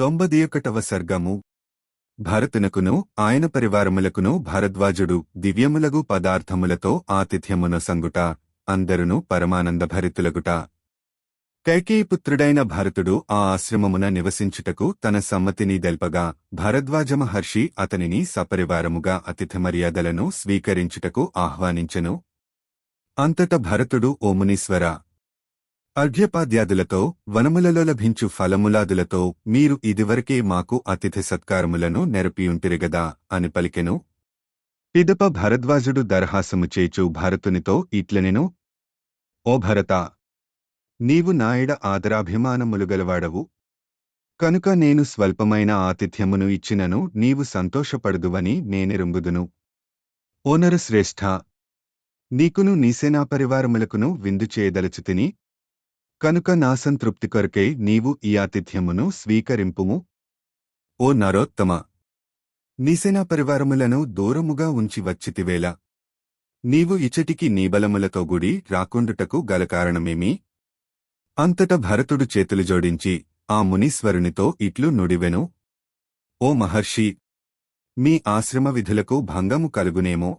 తొంభది ఒకటవ సర్గము. భరతునకును ఆయన పరివారములకును భారద్వాజుడు దివ్యములగు పదార్థములతో ఆతిథ్యమున సంగుట అందరును పరమానందభరితులగుట కైకేయపుత్రుడైన భరతుడు ఆ ఆశ్రమమున నివసించుటకు తన సమ్మతిని దెల్పగా భరద్వాజ మహర్షి అతనిని సపరివారముగా అతిథి మర్యాదలను స్వీకరించుటకు ఆహ్వానించెను. అంతట భరతుడు ఓమునీశ్వర అర్ఘ్యపాద్యాదులతో వనములలో లభించు ఫలములాదులతో మీరు ఇదివరకే మాకు అతిథి సత్కారములను నెరపియుంటిరిగదా అని పలికెను. పిదప భరద్వాజుడు దరహాసము చేచు భరతునితో ఇట్లనెను. ఓ భరత నీవు నాయడ ఆదరాభిమానములు గలవాడవు. కనుక నేను స్వల్పమైన ఆతిథ్యమును ఇచ్చినను నీవు సంతోషపడుదువని నేనెరుంబుదును. ఓనరు శ్రేష్ఠ నీకును నీసేనా పరివారములకును విందు చేయదలచుతిని కనుక నా సంతృప్తి కొరకై నీవు ఈ ఆతిథ్యమును స్వీకరింపుము. ఓ నరోత్తమ! నీసేనా పరివారములను దూరముగా ఉంచి వచ్చితివేళ నీవు ఇచటికి నీబలములతో గుడి రాకుండుటకు గల కారణమేమి? అంతట భరతుడు చేతులు జోడించి ఆ మునీశ్వరునితో ఇట్లు నుడివెను. ఓ మహర్షి! మీ ఆశ్రమ విధులకు భంగము కలుగునేమో.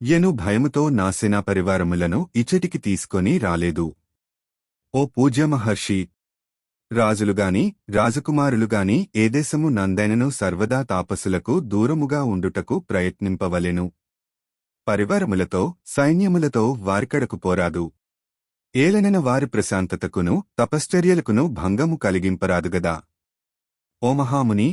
ఎను భయముతో నాసేనా పరివారములను ఇచటికి తీసుకొని రాలేదు. ఓ పూజ్య మహర్షి! రాజులుగాని రాజకుమారులుగాని ఏ దేశము నందైనను సర్వదా తాపసులకు దూరముగా ఉండుటకు ప్రయత్నింపవలెను. పరివారములతో సైన్యములతో వారికడకు పోరాదు. ఏలనన వారి ప్రశాంతతకును తపశ్చర్యలకును భంగము కలిగింపరాదుగదా ఓ మహాముని!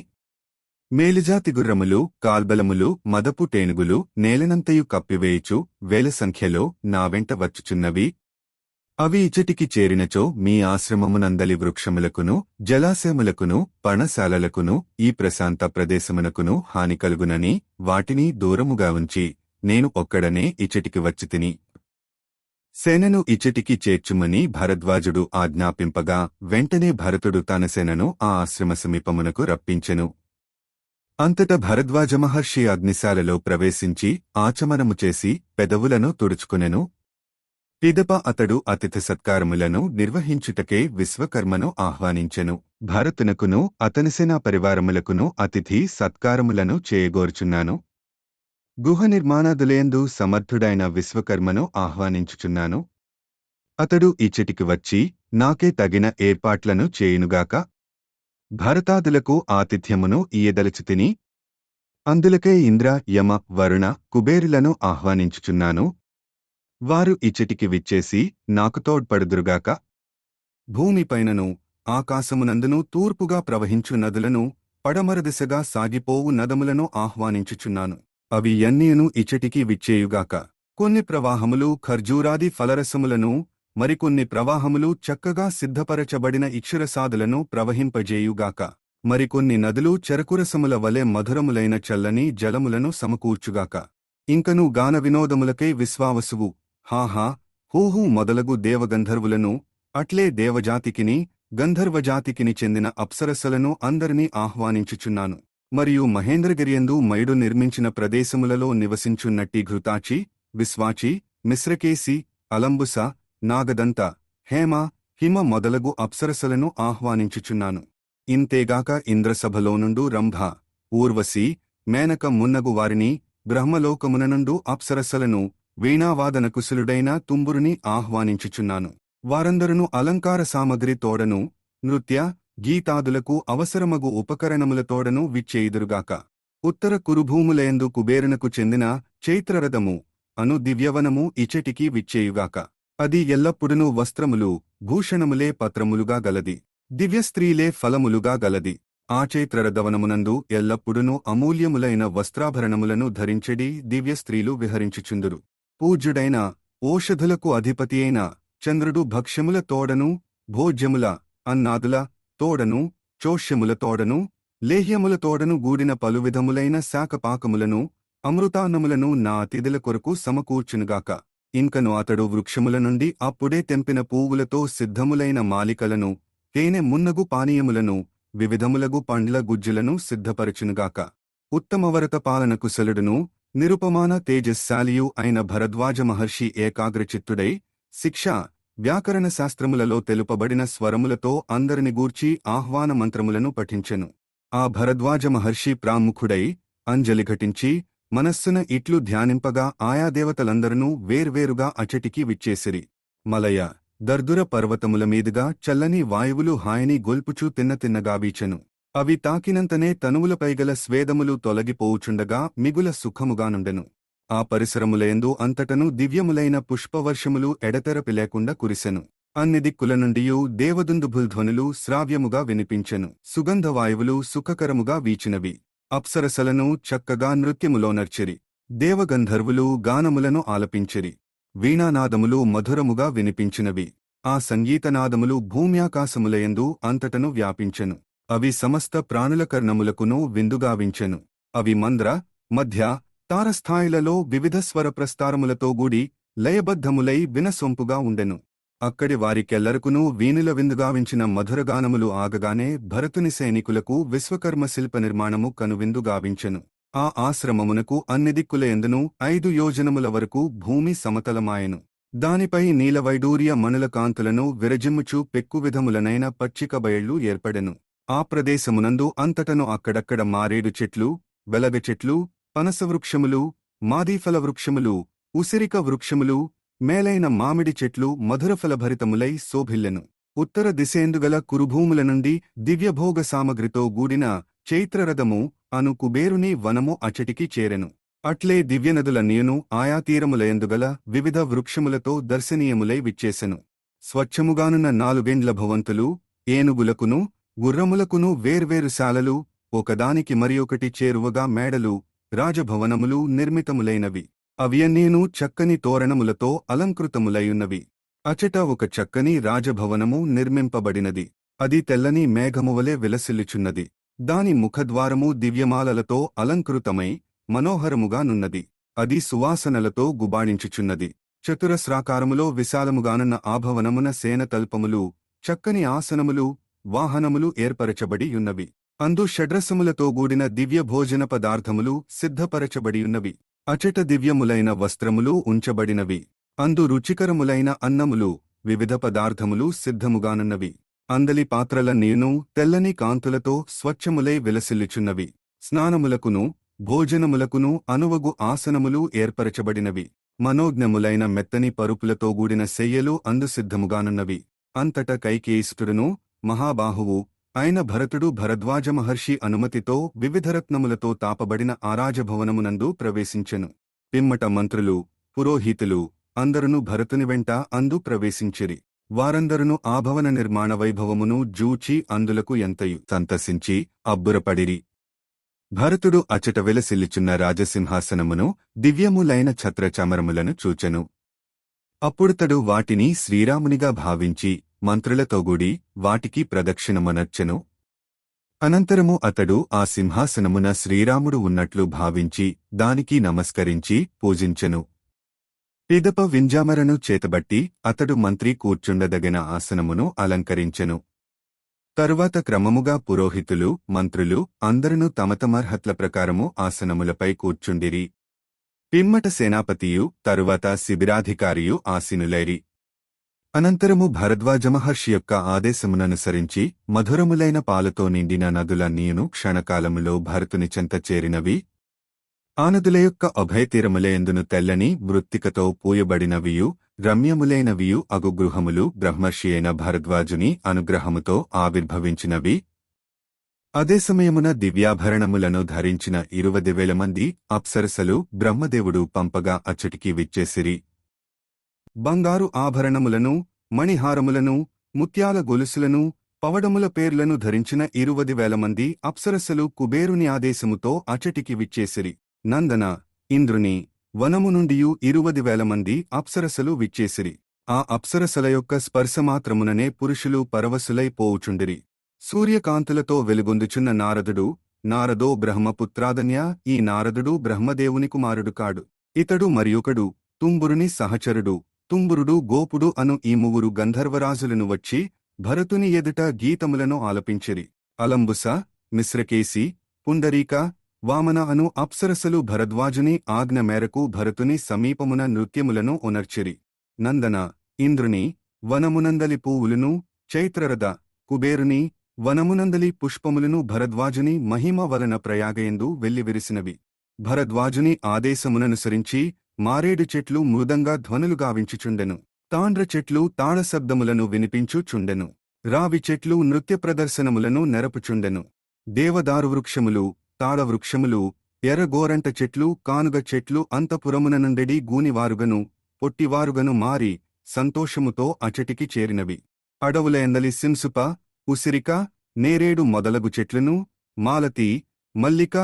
మేలుజాతి గుర్రములు కాల్బలములు మదపు టేనుగులు నేలనంతయు కప్పివేయుచు వేల సంఖ్యలో నా వెంట వచ్చుచున్నవి. అవి ఇచటికి చేరినచో మీ ఆశ్రమమునందలి వృక్షములకును జలాశయములకును పణశాలలకును ఈ ప్రశాంత ప్రదేశమునకును హాని కలుగునని వాటిని దూరముగా ఉంచి నేను ఒక్కడనే ఇచటికి వచ్చితిని. సేనను ఇచటికి చేర్చుమని భరద్వాజుడు ఆజ్ఞాపింపగా వెంటనే భరతుడు తన సేనను ఆ ఆశ్రమ సమీపమునకు రప్పించెను. అంతట భరద్వాజ మహర్షి అగ్నిశాలలో ప్రవేశించి ఆచమనము చేసి పెదవులను తుడుచుకునెను పిదప అతడు అతిథి సత్కారములను నిర్వహించుటకే విశ్వకర్మను ఆహ్వానించెను. భరతునకును అతని సేనా పరివారములకును అతిథి సత్కారములను చేయగోర్చున్నాను. గుహ నిర్మాణాదులేందు సమర్థుడైన విశ్వకర్మను ఆహ్వానించుచున్నాను. అతడు ఇచ్చటికి వచ్చి నాకే తగిన ఏర్పాట్లను చేయునుగాక భరతాదులకు ఆతిథ్యమును ఇయ్యదలుచుతిని అందులకే ఇంద్ర యమ వరుణ కుబేరులను ఆహ్వానించుచున్నాను. వారు ఇచ్చటికి విచ్చేసి నాకు తోడ్పడుదురుగాక. భూమిపైనను ఆకాశమునందును తూర్పుగా ప్రవహించు నదులను పడమర దిశగా సాగిపోవు నదములను ఆహ్వానించుచున్నాను. అవి ఎన్నీను ఇచ్చటికి విచ్చేయుగాక. కొన్ని ప్రవాహములు ఖర్జూరాది ఫలరసములను మరికొన్ని ప్రవాహములు చక్కగా సిద్ధపరచబడిన ఇక్షురసాదులను ప్రవహింపజేయుగాక. మరికొన్ని నదులు చెరకురసముల వలె మధురములైన చల్లని జలములను సమకూర్చుగాక. ఇంకను గాన వినోదములకై విశ్వావసువు. హాహా హూహూ మొదలగు దేవగంధర్వులను అట్లే దేవజాతికిని గంధర్వజాతికిని చెందిన అప్సరసలను అందరినీ ఆహ్వానించుచున్నాను. మరియు మహేంద్రగిరియందు మయుడు నిర్మించిన ప్రదేశములలో నివసించున్నట్టి ఘృతాచి విశ్వాచి మిశ్రకేసి అలంబుస నాగదంత హేమ హిమ మొదలగు అప్సరసలను ఆహ్వానించుచున్నాను. ఇంతేగాక ఇంద్రసభలో నుండు రంభ ఊర్వశి మేనక మున్నగు వారిని బ్రహ్మలోకమున నుండు అప్సరసలను వీణావాదన కుశలుడైన తుంబురుని ఆహ్వానించుచున్నాను. వారందరును అలంకార సామగ్రి తోడను నృత్య గీతాదులకు అవసరమగు ఉపకరణములతోడను విచ్చేయుదురుగాక ఉత్తర కురుభూములయందు కుబేరునకు చెందిన చైత్రరథము అను దివ్యవనము ఇచటికి విచ్చేయుగాక అది ఎల్లప్పుడునూ వస్త్రములు భూషణములే పత్రములుగా గలది. దివ్యస్త్రీలే ఫలములుగా గలది. ఆ చైత్రరథవనమునందు ఎల్లప్పుడునూ అమూల్యములైన వస్త్రాభరణములను ధరించెడి దివ్యస్త్రీలు విహరించుచుందురు. పూజ్యుడైన ఓషధులకు అధిపతియైన చంద్రుడు భక్ష్యముల తోడను భోజ్యముల అన్నాదుల తోడను చోష్యముల తోడను లేహ్యముల తోడను గూడిన పలువిధములైన శాకపాకములను అమృతాన్నములను నా అతిథుల కొరకు సమకూర్చునుగాక. ఇంకను అతడు వృక్షముల నుండి అప్పుడే తెంపిన పువ్వులతో సిద్ధములైన మాలికలను తేనె మున్నగు పానీయములను వివిధములగు పండ్ల గుజ్జులను సిద్ధపరచునుగాక. ఉత్తమవరత పాలన కుశలుడును నిరుపమాన తేజస్శాలియు అయిన భరద్వాజ మహర్షి ఏకాగ్రచిత్తుడై శిక్ష వ్యాకరణ శాస్త్రములలో తెలుపబడిన స్వరములతో అందరిని గూర్చి ఆహ్వాన మంత్రములను పఠించెను. ఆ భరద్వాజ మహర్షి ప్రాముఖుడై అంజలి ఘటించి మనస్సున ఇట్లు ధ్యానింపగా ఆయా దేవతలందరూ వేర్వేరుగా అచటికి విచ్చేసిరి. మలయ దర్దుర పర్వతముల మీదుగా చల్లని వాయువులు హాయిని గొల్పుచూ తిన్న తిన్నగా వీచెను. అవి తాకినంతనే తనువులపైగల స్వేదములు తొలగిపోవుచుండగా మిగుల సుఖముగానుండెను. ఆ పరిసరములయందు అంతటను దివ్యములైన పుష్పవర్షములు ఎడతెరపి లేకుండా కురిసెను. అన్ని దిక్కుల నుండియూ దేవదుందుభుల్ధ్వనులు శ్రావ్యముగా వినిపించెను. సుగంధవాయువులు సుఖకరముగా వీచినవి. అప్సరసలను చక్కగా నృత్యములోనర్చిరి దేవగంధర్వులు గానములను ఆలపించిరి. వీణానాదములు మధురముగా వినిపించినవి. ఆ సంగీతనాదములు భూమ్యాకాశములయందు అంతటను వ్యాపించెను. అవి సమస్త ప్రాణుల కర్ణములకును విందుగావించెను. అవి మంద్ర మధ్య తారస్థాయిలలో వివిధ స్వర ప్రస్తారములతో గూడి లయబద్ధములై వినసొంపుగా ఉండెను. అక్కడి వారికెల్లరకునూ వీణుల విందుగావించిన మధురగానములు ఆగగానే భరతుని సైనికులకు విశ్వకర్మ శిల్ప నిర్మాణము కనువిందుగావించెను ఆ ఆశ్రమమునకు అన్ని దిక్కుల ఎందును ఐదు యోజనముల వరకు భూమి సమతలమాయెను. దానిపై నీలవైడూర్య మణుల కాంతులను విరజిమ్ముచు పెక్కువిధములనైన పచ్చిక బయళ్ళు ఏర్పడెను. ఆ ప్రదేశమునందు అంతటను అక్కడక్కడ మారేడు చెట్లు వెలగ చెట్లు పనసవృక్షములు మాదీఫల వృక్షములు ఉసిరిక వృక్షములు మేలైన మామిడి చెట్లు మధురఫలభరితములై శోభిల్లెను. ఉత్తర దిశేందుగల కురుభూముల నుండి దివ్యభోగ సామగ్రితో గూడిన చైత్రరథము అను కుబేరుని వనము అచటికి చేరెను. అట్లే దివ్యనదుల నీను ఆయా తీరములయందుగల వివిధ వృక్షములతో దర్శనీయములై విచ్చేసెను. స్వచ్ఛముగానున్న నాలుగేండ్ల భవంతులు ఏనుగులకును గుర్రములకును వేర్వేరు శాలలు ఒకదానికి మరియొకటి చేరువగా మేడలు రాజభవనములు నిర్మితములైనవి. అవియన్నీను చక్కని తోరణములతో అలంకృతములైయున్నవి. అచట ఒక చక్కని రాజభవనము నిర్మింపబడినది. అది తెల్లని మేఘమువలే విలసిల్లుచున్నది. దాని ముఖద్వారము దివ్యమాలలతో అలంకృతమై మనోహరముగా నున్నది. అది సువాసనలతో గుబాణించుచున్నది. చతురస్రాకారములో విశాలముగానున్న ఆభవనమున సేనతల్పములు చక్కని ఆసనములు వాహనములు ఏర్పరచబడియున్నవి. అందు షడ్రసములతో గూడిన దివ్య భోజన పదార్థములు సిద్ధపరచబడియున్నవి. అచట దివ్యములైన వస్త్రములు ఉంచబడినవి. అందు రుచికరములైన అన్నములు వివిధ పదార్థములు సిద్ధముగానున్నవి. అందలి పాత్రల నీను తెల్లని కాంతులతో స్వచ్ఛములై విలసిల్లుచున్నవి. స్నానములకును భోజనములకును అనువగు ఆసనములు ఏర్పరచబడినవి. మనోజ్ఞములైన మెత్తని పరుపులతో గూడిన శయ్యలు అందు సిద్ధముగానున్నవి. అంతట కైకేయిస్తుడును మహాబాహువు అయిన భరతుడు భరద్వాజ మహర్షి అనుమతితో వివిధరత్నములతో తాపబడిన ఆరాజభవనమునందు ప్రవేశించెను. పిమ్మట మంత్రులు పురోహితులు అందరును భరతుని వెంట అందు ప్రవేశించిరి. వారందరును ఆభవన నిర్మాణ వైభవమును జూచి అందులకు ఎంతయు సంతసించి అబ్బురపడిరి. భరతుడు అచట వెలసిల్లిచున్న రాజసింహాసనమును దివ్యములైన ఛత్రచమరములను చూచెను. అప్పుడుతడు వాటిని శ్రీరామునిగా భావించి మంత్రులతోగూడి వాటికి ప్రదక్షిణమనర్చెను. అనంతరము అతడు ఆ సింహాసనమున శ్రీరాముడు ఉన్నట్లు భావించి దానికి నమస్కరించి పూజించెను. పిదప వింజామరను చేతబట్టి అతడు మంత్రి కూర్చుండదగిన ఆసనమును అలంకరించెను. తరువాత క్రమముగా పురోహితులు మంత్రులు అందరూ తమతమర్హత్ల ప్రకారము ఆసనములపై కూర్చుండిరి. పిమ్మట సేనాపతియు తరువాత శిబిరాధికారియు ఆసీనులైరి. అనంతరము భరద్వాజ మహర్షి యొక్క ఆదేశముననుసరించి మధురములైన పాలతో నిండిన నదుల నీయును క్షణకాలములో భరతుని చెంత చేరినవి. ఆ నదుల యొక్క అభయతీరములయందును తెల్లని వృత్తికతో పూయబడినవియు రమ్యములైనవియు అగుగృహములు బ్రహ్మర్షి అయిన భరద్వాజుని అనుగ్రహముతో ఆవిర్భవించినవి. అదే సమయమున దివ్యాభరణములను ధరించిన ఇరువది వేల మంది అప్సరసలు బ్రహ్మదేవుడు పంపగా అచ్చటికి విచ్చేసిరి. బంగారు ఆభరణములను మణిహారములను ముత్యాల గొలుసులను పవడముల పేర్లను ధరించిన ఇరువది వేల మంది అప్సరసలు కుబేరుని ఆదేశముతో అచటికి విచ్చేసిరి. నందన ఇంద్రుని వనము నుండియు ఇరువది వేల మంది అప్సరసలు విచ్చేసిరి. ఆ అప్సరసల యొక్క స్పర్శమాత్రముననే పురుషులు పరవశులై పోవుచుండిరి. సూర్యకాంతులతో వెలుగొందుచున్న నారదుడు నారదో బ్రహ్మపుత్రాదన్య ఈ నారదుడు బ్రహ్మదేవుని కుమారుడు కాడు. ఇతడు మరియొకడు తుంబురుని సహచరుడు తుంబురుడు గోపుడు అను ఈ ముగ్గురు గంధర్వరాజులను వచ్చి భరతుని ఎదుట గీతములను ఆలపించిరి. అలంబుస మిశ్రకేసి పుండరీక వామన అను అప్సరసలు భరద్వాజుని ఆజ్ఞ మేరకు భరతుని సమీపమున నృత్యములను ఉనర్చిరి. నందన ఇంద్రుని వనమునందలి పువ్వులను చైత్రరథ కుబేరుని వనమునందలి పుష్పములను భరద్వాజుని మహిమ వలన ప్రయాగయందు వెల్లివిరిసినవి. భరద్వాజుని ఆదేశముననుసరించి మారేడు చెట్లు మృదంగా ధ్వనులు గావించుచుండెను. తాండ్ర చెట్లు తాళశబ్దములను వినిపించుచుండెను. రావి చెట్లు నృత్య ప్రదర్శనములను నెరపుచుండెను. దేవదారు వృక్షములు తాళవృక్షములు ఎర్రగోరంట చెట్లు కానుగ చెట్లు అంతపురమున నుండెడి గూనివారుగను పొట్టివారుగను మారి సంతోషముతో అచటికి చేరినవి. అడవుల ఎందలి సింసుప ఉసిరిక నేరేడు మొదలగు చెట్లను మాలతి మల్లిక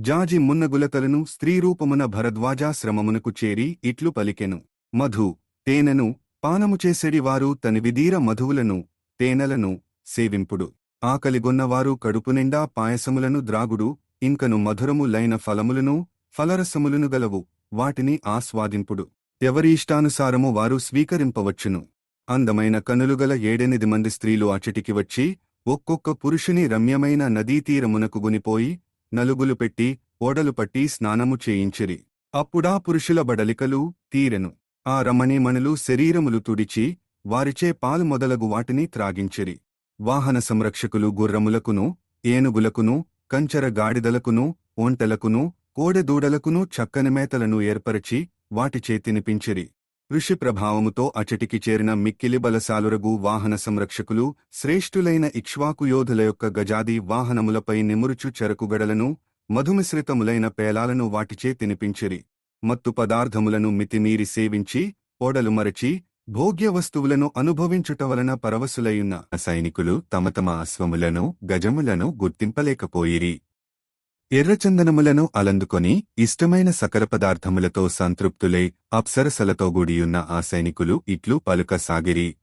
జాజి మున్నగులకలను స్త్రీరూపమున భరద్వాజాశ్రమమునకు చేరి ఇట్లు పలికెను. మధు తేనెను పానము చేసెడి తని విధీర మధువులను తేనెలను సేవింపుడు. ఆకలిగొన్నవారు కడుపునిండా పాయసములను ద్రాగుడు ఇంకను మధురములైన ఫలములను ఫలరసములను గలవు వాటిని ఆస్వాదింపుడు. ఎవరి ఇష్టానుసారము వారు స్వీకరింపవచ్చును. అందమైన కనులుగల ఏడెనిమిది మంది స్త్రీలు అచటికి వచ్చి ఒక్కొక్క పురుషుని రమ్యమైన నదీతీరమునకు గునిపోయి నలుగులు పెట్టి ఓడలు పట్టి స్నానము చేయించిరి. అప్పుడా పురుషుల బడలికలు తీరెను. ఆ రమణీమణులు శరీరములు తుడిచి వారిచే పాలు మొదలగు వాటిని త్రాగించిరి. వాహన సంరక్షకులు గుర్రములకును ఏనుగులకును కంచర గాడిదలకును ఒంటెలకును కోడెదూడలకును చక్కని మేతలను ఏర్పరచి వాటిచే తినిపించిరి. ఋషి ప్రభావముతో అచటికి చేరిన మిక్కిలి బలసాలురగు వాహన సంరక్షకులు శ్రేష్ఠులైన ఇక్ష్వాకు యోధుల యొక్క గజాది వాహనములపై నిమురుచు చెరకుగడలను మధుమిశ్రితములైన పేలాలను వాటిచే తినిపించిరి. మత్తు పదార్థములను మితిమీరి సేవించి ఓడలు మరచి భోగ్య వస్తువులను అనుభవించుట వలన పరవశులయున్న సైనికులు తమ తమ అశ్వములను గజములను గుర్తింపలేకపోయిరి. ఎర్రచందనములను అలందుకొని ఇష్టమైన సకల పదార్థములతో సంతృప్తులై అప్సరసలతో గుడియున్న ఆ సైనికులు ఇట్లు పలుక సాగిరి.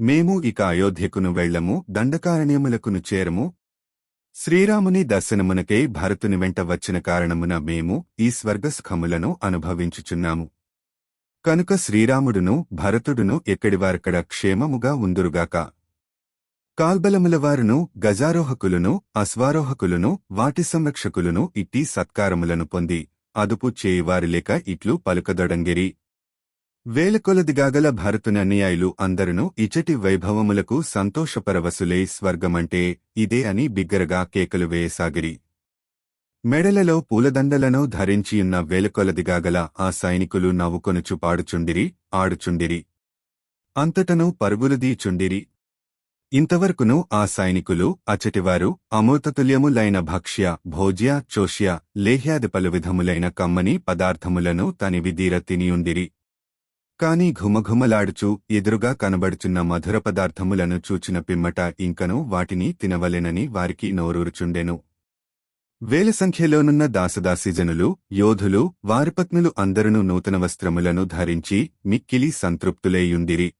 మేము ఇక అయోధ్యకును వెళ్ళము దండకారణ్యములకును చేరము. శ్రీరాముని దర్శనమునకై భరతుని వెంట వచ్చిన కారణమున మేము ఈ స్వర్గసుఖములను అనుభవించుచున్నాము. కనుక శ్రీరాముడును భరతుడును ఎక్కడివారక్కడ క్షేమముగా ఉందురుగాక. కాల్బలములవారును గజారోహకులను అశ్వారోహకులను వాటి సంరక్షకులను ఇట్టి సత్కారములను పొంది అదుపు చేయువారిలేక ఇట్లు పలుకదొడంగిరి. వేలకొలదిగాగల భరతుని అన్యాయులు అందరును ఇచటి వైభవములకు సంతోషపరవసులే స్వర్గమంటే ఇదే అని బిగ్గరగా కేకలు వేయసాగిరి. మెడలలో పూలదండలను ధరించియున్న వేలకొలదిగాగల ఆ సైనికులు నవ్వుకొనుచు పాడుచుండిరి ఆడుచుండిరి. అంతటను పరుగులుదీచుండిరి ఇంతవరకును ఆ సైనికులు అచటివారు అమృతతుల్యములైన భక్ష్య భోజ్య చోష్య లేహ్యాది పలు విధములైన కమ్మని పదార్థములను తనివిదీర తినియుండిరి. కాని ఘుమఘుమలాడుచు ఎదురుగా కనబడుచున్న మధుర పదార్థములను చూచిన పిమ్మట ఇంకను వాటిని తినవలెనని వారికి నోరూరుచుండెను. వేల సంఖ్యలోనున్న దాసదాసిజనులు యోధులు వారిపత్నులు అందరును నూతన వస్త్రములను ధరించి మిక్కిలి సంతృప్తులేయుండిరి.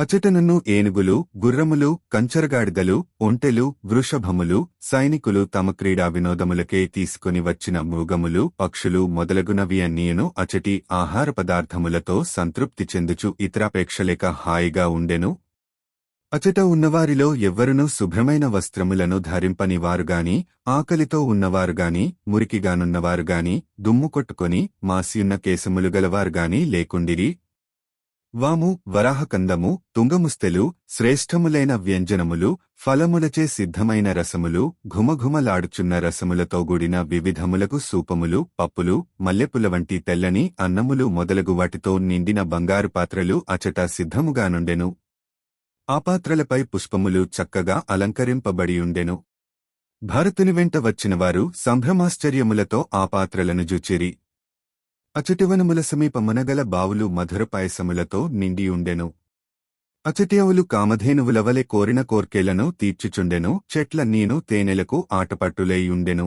అచటనన్ను ఏనుగులు గుర్రములు కంచరగాడిదలు ఒంటెలు వృషభములు సైనికులు తమ క్రీడా వినోదములకే తీసుకుని వచ్చిన మృగములు పక్షులు మొదలగునవి అన్నీయును అచటి ఆహార పదార్థములతో సంతృప్తి చెందుచు ఇతరాపేక్షలేక హాయిగా ఉండెను. అచట ఉన్నవారిలో ఎవ్వరునూ శుభ్రమైన వస్త్రములను ధరింపనివారుగాని ఆకలితో ఉన్నవారుగాని మురికిగానున్నవారుగాని దుమ్ము కొట్టుకొని మాసియున్న కేసములు గలవారుగాని లేకుండిరి వాము వరాహకందము తుంగముస్తెలు శ్రేష్టములైన వ్యంజనములు ఫలములచే సిద్ధమైన రసములు ఘుమఘుమలాడుచున్న రసములతో గూడిన వివిధములకు సూపములు పప్పులు మల్లెపుల వంటి తెల్లని అన్నములు మొదలగు వాటితో నిండిన బంగారు పాత్రలు అచట సిద్ధముగానుండెను ఆ పాత్రలపై పుష్పములు చక్కగా అలంకరింపబడియుండెను భరతుని వెంట వచ్చినవారు సంభ్రమాశ్చర్యములతో ఆ పాత్రలను జుచిరి. అచటివనముల సమీపమునగల బావులు మధుర పాయసములతో నిండియుండెను. అచటియవులు కామధేనువులవలె కోరిన కోర్కెలను తీర్చుచుండెను చెట్ల నీను తేనెలకు ఆటపట్టులేయుండెను.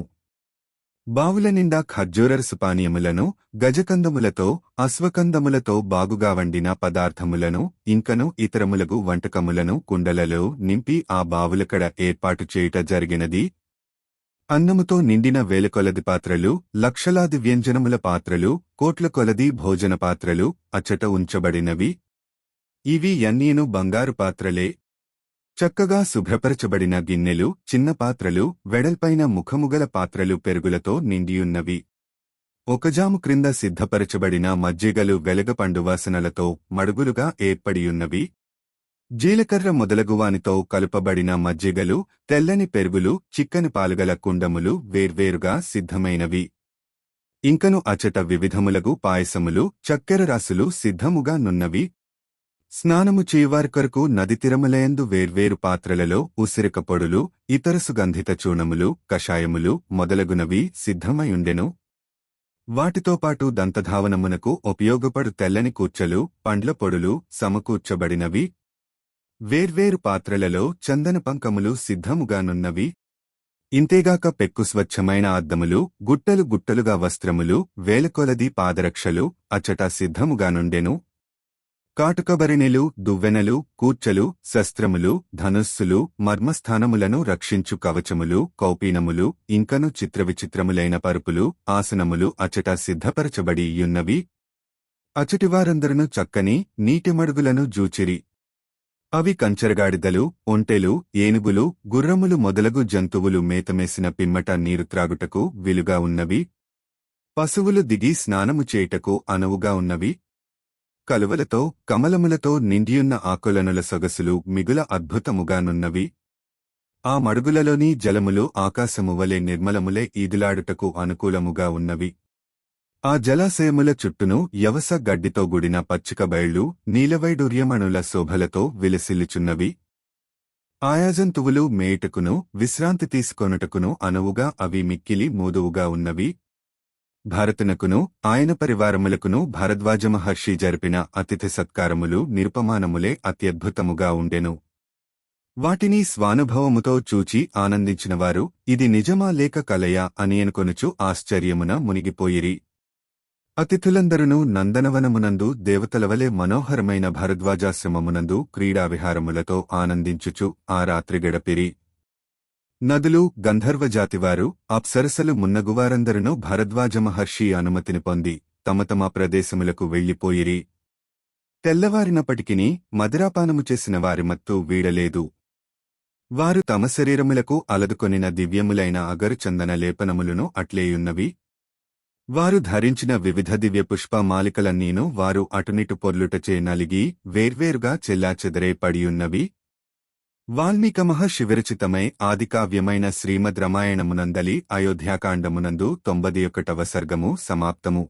బావుల నిండా ఖర్జూరరసపానీయములను గజకందములతో అశ్వకందములతో బాగుగా వండిన పదార్థములను ఇంకను ఇతరములగు వంటకములను కుండలలో నింపి ఆ బావులకడ ఏర్పాటు చేయుట జరిగినది అన్నముతో నిండిన వేలకొలది పాత్రలు లక్షలాది వ్యంజనముల పాత్రలు కోట్ల కొలది భోజన పాత్రలు అచ్చట ఉంచబడినవి. ఇవి ఎన్నీను బంగారు పాత్రలే. చక్కగా శుభ్రపరచబడిన గిన్నెలు చిన్న పాత్రలు వెడల్పైన ముఖముగల పాత్రలు పెరుగులతో నిండియున్నవి. ఒకజాము క్రింద సిద్ధపరచబడిన మజ్జిగలు వెలగపండు వాసనలతో మడుగులుగా ఏర్పడియున్నవి. జీలకర్ర మొదలగువానితో కలుపబడిన మజ్జిగలు తెల్లని పెరుగులు చిక్కని పాలుగల కుండములు వేర్వేరుగా సిద్ధమైనవి. ఇంకను అచట వివిధములగు పాయసములు చక్కెర రాసులు సిద్ధముగా నున్నవి. స్నానము చేయవారికొరకు నదితిరమలయందు వేర్వేరు పాత్రలలో ఉసిరిక పొడులు ఇతర సుగంధిత చూర్ణములు కషాయములు మొదలగునవి సిద్ధమైయుండెను. వాటితో పాటు దంతధావనమునకు ఉపయోగపడు తెల్లని కూర్చలు పండ్ల పొడులు సమకూర్చబడినవి. వేర్వేరు పాత్రలలో చందన పంకములు సిద్ధముగానున్నవి. ఇంతేగాక పెక్కు స్వచ్ఛమైన అద్దములు గుట్టలు గుట్టలుగా వస్త్రములు వేలకొలది పాదరక్షలు అచట సిద్ధముగానుండెను. కాటుకబరిణెలు దువ్వెనలు కూర్చలు శస్త్రములు ధనుస్సులు మర్మస్థానములను రక్షించు కవచములు కౌపీనములు ఇంకను చిత్రవిచిత్రములైన పరుపులు ఆసనములు అచట సిద్ధపరచబడి యున్నవి అచటివారందరును చక్కని నీటిమడుగులను జూచిరి. అవి కంచరగాడిదలు ఒంటెలు ఏనుగులు గుర్రములు మొదలగు జంతువులు మేతమేసిన పిమ్మట నీరు త్రాగుటకు విలుగా ఉన్నవి. పశువులు దిగి స్నానము చేయుటకు అనువుగా ఉన్నవి. కలువలతో కమలములతో నిండియున్న ఆకులనుల సొగసులు మిగుల అద్భుతముగానున్నవి ఆ మడుగులలోని జలములు ఆకాశము వలె నిర్మలములే ఈదులాడుటకు అనుకూలముగా ఉన్నవి. ఆ జలాశయముల చుట్టూను యవస గడ్డితో గుడిన పచ్చిక బయళ్ళు నీలవైడూర్యమణుల శోభలతో విలసిల్లుచున్నవి. ఆయాజంతువులు మేయుటకును విశ్రాంతి తీసుకొనుటకును అనువుగా అవి మిక్కిలి మూదువుగా ఉన్నవి. భారతునకును ఆయన పరివారములకును భరద్వాజ మహర్షి జరిపిన అతిథి సత్కారములు నిరుపమానములే అత్యద్భుతముగా ఉండెను. వాటిని స్వానుభవముతో చూచి ఆనందించినవారు ఇది నిజమా లేక కలయా అని అనుకొనుచు ఆశ్చర్యమున మునిగిపోయిరి. అతిథులందరును నందనవనమునందు దేవతలవలే మనోహరమైన భరద్వాజాశ్రమమునందు క్రీడా విహారములతో ఆనందించుచు ఆ రాత్రి గడపిరి. నదులు గంధర్వజాతివారు అప్సరసలు మున్నగువారందరును భరద్వాజ మహర్షి అనుమతిని పొంది తమ తమ ప్రదేశములకు వెళ్ళిపోయిరి తెల్లవారినప్పటికిని మదిరాపానము చేసిన వారి మత్తు వీడలేదు. వారు తమ శరీరములకు అలదుకొనిన దివ్యములైన అగరు చందన లేపనములను అట్లేయున్నవి వారు ధరించిన వివిధ దివ్య పుష్పమాలికలన్నీను వారు అటునిటు పొర్లుటచే నలిగి వేర్వేరుగా చెల్లాచెదరే పడియున్నవి. వాల్మీక మహర్షివిరచితమై ఆదికావ్యమైన శ్రీమద్ రామాయణమునందలి అయోధ్యాకాండమునందు తొంభది ఒకటవ సర్గము సమాప్తము.